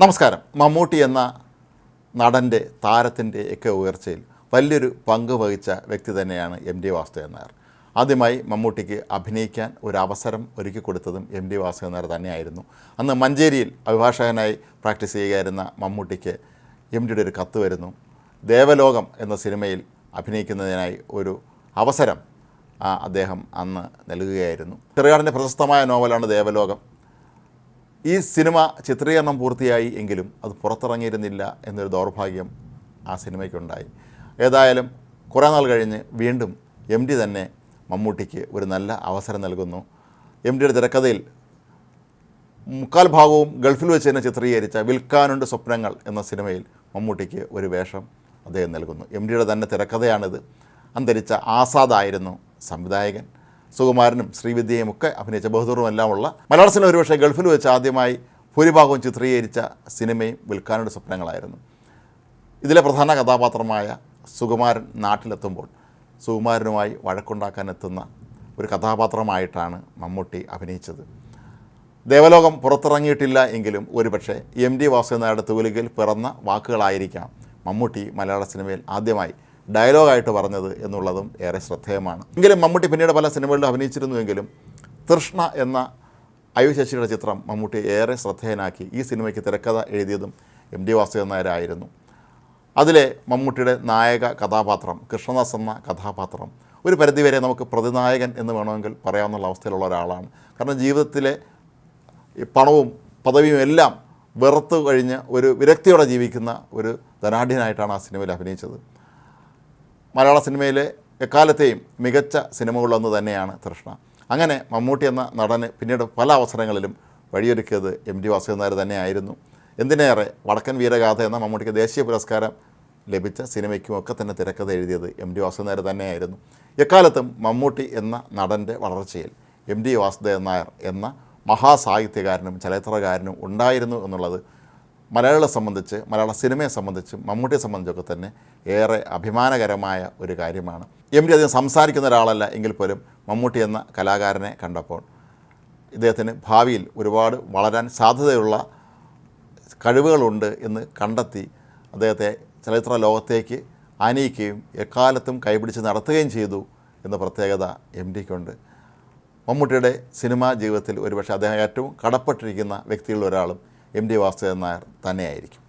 നമസ്കാരം. മമ്മൂട്ടി എന്ന നടന്റെ താരത്തിന്റെ ഒക്കെ ഉയർച്ചയിൽ വലിയൊരു പങ്ക് വഹിച്ച വ്യക്തി തന്നെയാണ് എം ഡി വാസുദേവൻ നായർ. ആദ്യമായി മമ്മൂട്ടിക്ക് അഭിനയിക്കാൻ ഒരു അവസരം ഒരുക്കി കൊടുത്തതും എം ഡി വാസുദേവൻ നായർ തന്നെയായിരുന്നു. അന്ന് മഞ്ചേരിയിൽ അഭിഭാഷകനായി പ്രാക്ടീസ് ചെയ്യുകയായിരുന്ന മമ്മൂട്ടിക്ക് എം ഡിയുടെ ഒരു കത്ത് വരുന്നു. ദേവലോകം എന്ന സിനിമയിൽ അഭിനയിക്കുന്നതിനായി ഒരു അവസരം അദ്ദേഹം അന്ന് നൽകുകയായിരുന്നു. ചെറുകാടിന്റെ പ്രശസ്തമായ നോവലാണ് ദേവലോകം. ഈ സിനിമ ചിത്രീകരണം പൂർത്തിയായി എങ്കിലും അത് പുറത്തിറങ്ങിയിരുന്നില്ല എന്നൊരു ദൗർഭാഗ്യം ആ സിനിമയ്ക്കുണ്ടായി. ഏതായാലും കുറേ നാൾ കഴിഞ്ഞ് വീണ്ടും എം ഡി തന്നെ മമ്മൂട്ടിക്ക് ഒരു നല്ല അവസരം നൽകുന്നു. എം ഡിയുടെ തിരക്കഥയിൽ മുക്കാൽ ഭാഗവും ഗൾഫിൽ വെച്ച് തന്നെ ചിത്രീകരിച്ച വിൽക്കാനുണ്ട് സ്വപ്നങ്ങൾ എന്ന സിനിമയിൽ മമ്മൂട്ടിക്ക് ഒരു വേഷം അദ്ദേഹം നൽകുന്നു. എം ഡിയുടെ തന്നെ തിരക്കഥയാണിത്. അന്തരിച്ച ആസാദായിരുന്നു സംവിധായകൻ. സുകുമാരനും ശ്രീവിദ്യയും ഒക്കെ അഭിനയിച്ച ബഹദൂറും എല്ലാമുള്ള മലയാള സിനിമ ഒരുപക്ഷെ ഗൾഫിൽ വെച്ച് ആദ്യമായി ഭൂരിഭാഗവും ചിത്രീകരിച്ച സിനിമയും വിൽക്കാനുള്ള സ്വപ്നങ്ങളായിരുന്നു. ഇതിലെ പ്രധാന കഥാപാത്രമായ സുകുമാരൻ നാട്ടിലെത്തുമ്പോൾ സുകുമാരനുമായി വഴക്കുണ്ടാക്കാൻ എത്തുന്ന ഒരു കഥാപാത്രമായിട്ടാണ് മമ്മൂട്ടി അഭിനയിച്ചത്. ദേവലോകം പുറത്തിറങ്ങിയിട്ടില്ല എങ്കിലും ഒരുപക്ഷെ എം ഡി വാസുദേവനായുടെ തൂലികയിൽ പിറന്ന വാക്കുകളായിരിക്കാം മമ്മൂട്ടി മലയാള സിനിമയിൽ ആദ്യമായി ഡയലോഗായിട്ട് പറഞ്ഞത് എന്നുള്ളതും ഏറെ ശ്രദ്ധേയമാണ്. എങ്കിലും മമ്മൂട്ടി പിന്നീട് പല സിനിമകളിലും അഭിനയിച്ചിരുന്നുവെങ്കിലും തൃഷ്ണ എന്ന അയു ശശിയുടെ ചിത്രം മമ്മൂട്ടി ഏറെ ശ്രദ്ധേയനാക്കി. ഈ സിനിമയ്ക്ക് തിരക്കഥ എഴുതിയതും എം ഡി വാസുദേവൻ നായരായിരുന്നു അതിലെ മമ്മൂട്ടിയുടെ നായക കഥാപാത്രം കൃഷ്ണദാസ് എന്ന കഥാപാത്രം ഒരു പരിധിവരെ നമുക്ക് പ്രതിനായകൻ എന്ന് വേണമെങ്കിൽ പറയാവുന്ന അവസ്ഥയിലുള്ള ഒരാളാണ്. കാരണം ജീവിതത്തിലെ പണവും പദവിയും എല്ലാം വെറുത്തു കഴിഞ്ഞ് ഒരു വിരക്തിയോടെ ജീവിക്കുന്ന ഒരു ധനാഢ്യനായിട്ടാണ് ആ സിനിമയിൽ അഭിനയിച്ചത്. മലയാള സിനിമയിലെ എക്കാലത്തെയും മികച്ച സിനിമകളൊന്ന് തന്നെയാണ് തൃഷ്ണ. അങ്ങനെ മമ്മൂട്ടി എന്ന നടന് പിന്നീട് പല അവസരങ്ങളിലും വഴിയൊരുക്കിയത് എം ടി വാസുദേവൻ നായർ തന്നെയായിരുന്നു. എന്തിനേറെ വടക്കൻ വീരഗാഥ എന്ന മമ്മൂട്ടിക്ക് ദേശീയ പുരസ്കാരം ലഭിച്ച സിനിമയ്ക്കും ഒക്കെ തന്നെ തിരക്കഥ എഴുതിയത് എം ടി വാസുദേവൻ നായർ തന്നെയായിരുന്നു. എക്കാലത്തും മമ്മൂട്ടി എന്ന നടന്റെ വളർച്ചയിൽ എം ടി വാസുദേവൻ നായർ എന്ന മഹാസാഹിത്യകാരനും ചലച്ചിത്രകാരനും ഉണ്ടായിരുന്നു എന്നുള്ളത് മലയാളികളെ സംബന്ധിച്ച് മലയാള സിനിമയെ സംബന്ധിച്ച് മമ്മൂട്ടിയെ സംബന്ധിച്ചൊക്കെ തന്നെ ഏറെ അഭിമാനകരമായ ഒരു കാര്യമാണ്. എം ടി അധികം സംസാരിക്കുന്ന ഒരാളല്ല എങ്കിൽ പോലും മമ്മൂട്ടി എന്ന കലാകാരനെ കണ്ടപ്പോൾ ഇദ്ദേഹത്തിന് ഭാവിയിൽ ഒരുപാട് വളരാൻ സാധ്യതയുള്ള കഴിവുകളുണ്ട് എന്ന് കണ്ടെത്തി അദ്ദേഹത്തെ ചലച്ചിത്ര ലോകത്തേക്ക് ആനയിക്കുകയും എക്കാലത്തും കൈപിടിച്ച് നടത്തുകയും ചെയ്തു എന്ന പ്രത്യേകത എം ഡിക്കുണ്ട്. മമ്മൂട്ടിയുടെ സിനിമാ ജീവിതത്തിൽ ഒരുപക്ഷെ അദ്ദേഹം ഏറ്റവും കടപ്പെട്ടിരിക്കുന്ന വ്യക്തികളിൽ ഒരാളും എം ഡി വാസുദേവൻ നായർ തന്നെയായിരിക്കും.